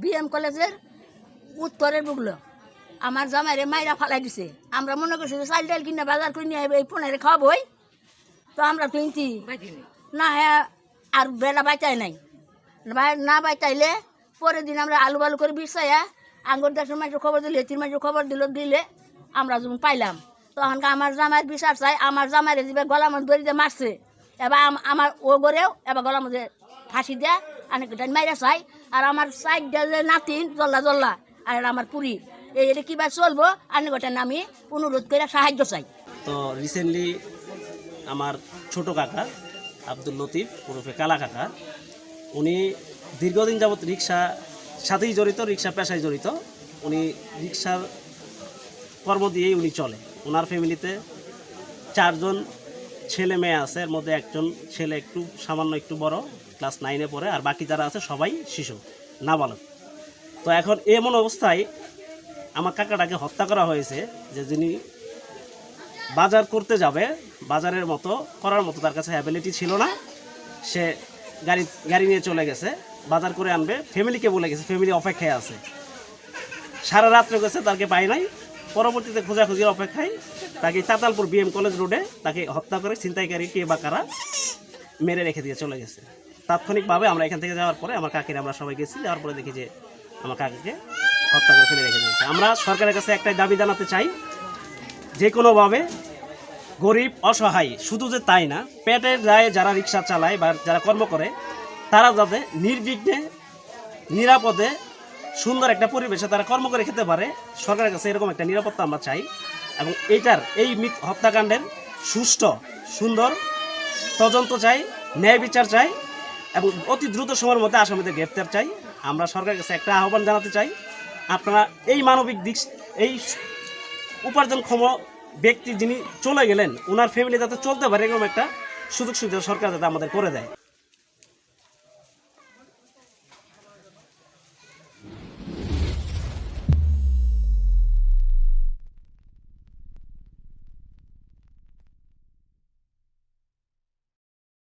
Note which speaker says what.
Speaker 1: BM কলেজের উত্তরের বুকলো আমার জামাইরে মাইরা ফালাই দিছে। আমরা মনে করছি যে চাল ডাল কিনে বাজার করে নিয়ে এই পনেরো খাওয়াবই তো আমরা কিনছি না হ্যাঁ আর বেলা বাইচাই নাই। না বাইচাইলে পরের দিন আমরা আলু বালু করে বিছাইয়া আঙ্গুর দেশের মাসে খবর দিলে, তিন মাসে খবর দিল, দিলে আমরা যখন পাইলাম, তখন আমার জামাইয়ের বিচার চাই, আমার জামাইরে দিবে গলা মধ্যে দড়ি মারছে। এবার আম- আমার ও গড়েও এবার গলা মধ্যে ফাঁসি দেয়া অনেকটা মাইরা চাই। আর আমার সাইড যে নাতিন, জল্লা জল্লা। আর আমার পুরি এই এটা কিবা চলবো অনেকটা আমি অনুরোধ করে সাহায্য চাই।
Speaker 2: তো রিসেন্টলি আমার ছোট কাকা, আব্দুল লতিফ, ওরফে কালা কাকা, উনি দীর্ঘদিন যাবৎ রিক্সা সাথেই জড়িত, রিক্সা পেশায় জড়িত। উনি রিক্সার কর্ম দিয়েই উনি চলে। ওনার ফ্যামিলিতে চারজন ছেলে মেয়ে আছে, এর মধ্যে একজন ছেলে একটু সামান্য একটু বড়। ক্লাস নাইনে পড়ে, আর বাকি যারা আছে সবাই শিশু, নাবালক। তো এখন এমন অবস্থায় আমার কাকাটাকে হত্যা করা হয়েছে যে যিনি বাজার করতে যাবে, বাজারের মতো, করার মতো তার কাছে অ্যাবিলিটি ছিল না। সে গাড়ি গাড়ি নিয়ে চলে গেছে, বাজার করে আনবে ফ্যামিলিকে বলে গেছে ফ্যামিলি অপেক্ষায় আছে। সারা রাত্রে গেছে, তাকে পাই নাই। পরবর্তীতে খোঁজাখুঁজির অপেক্ষায় তাকে তাতালপুর বিএম কলেজ রোডে তাকে হত্যা করে ছিনতাইকারী কে বা কারা মেরে রেখে দিয়ে চলে গেছে। তাৎক্ষণিকভাবে আমরা এখান থেকে যাওয়ার পরে আমার কাকির আমরা সবাই গেছি, যাওয়ার পরে দেখি যে আমার কাকিকে হত্যা করে ফেলে রেখে দিয়েছে। আমরা সরকারের কাছে একটাই দাবি জানাতে চাই, যে কোনোভাবে গরিব, অসহায়, শুধু যে তাই না, পেটের দায়ে যারা রিক্সা চালায় বা যারা কর্ম করে, তারা যাতে নির্বিঘ্নে, নিরাপদে, সুন্দর একটা পরিবেশে তারা কর্ম করে খেতে পারে, সরকারের কাছে এরকম একটা নিরাপত্তা আমরা চাই এবং এইটার, এই হত্যাকাণ্ডের সুষ্ঠু, সুন্দর তদন্ত চাই, ন্যায় বিচার চাই এবং অতি দ্রুত সময়ের মধ্যে আসামিদের গ্রেপ্তার চাই। আমরা সরকারের কাছে একটা আহ্বান জানাতে চাই, আপনারা এই মানবিক দিক, এই উপার্জনক্ষম ব্যক্তি যিনি চলে গেলেন ওনার ফ্যামিলি যাতে চলতে পারে এরকম একটা সুযোগ সুবিধা সরকার যাতে আমাদের করে দেয়।